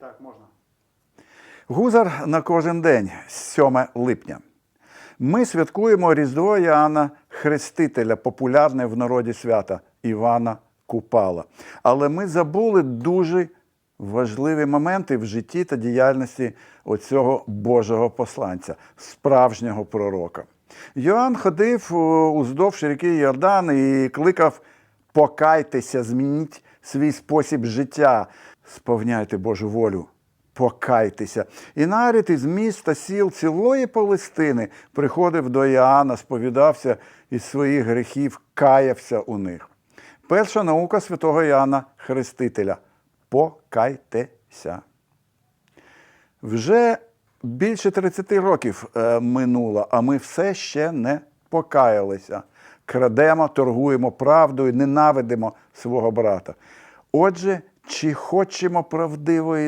Так, можна. Гузар на кожен день, 7 липня. Ми святкуємо Різдво Іоанна Хрестителя, популярне в народі свята Івана Купала. Але ми забули дуже важливі моменти в житті та діяльності оцього Божого посланця, справжнього пророка. Йоанн ходив е, уздовж ріки Йордан і кликав покайтеся, змініть свій спосіб життя, сповняйте Божу волю покайтеся. І нарід із міста сіл цілої Палестини приходив до Іоанна, сповідався із своїх гріхів, каявся у них. Перша наука святого Іоанна Хрестителя покайтеся. Вже більше 30 років е, минуло, а ми все ще не покаялися. Крадемо, торгуємо правдою, ненавидимо свого брата. Отже, чи хочемо правдивої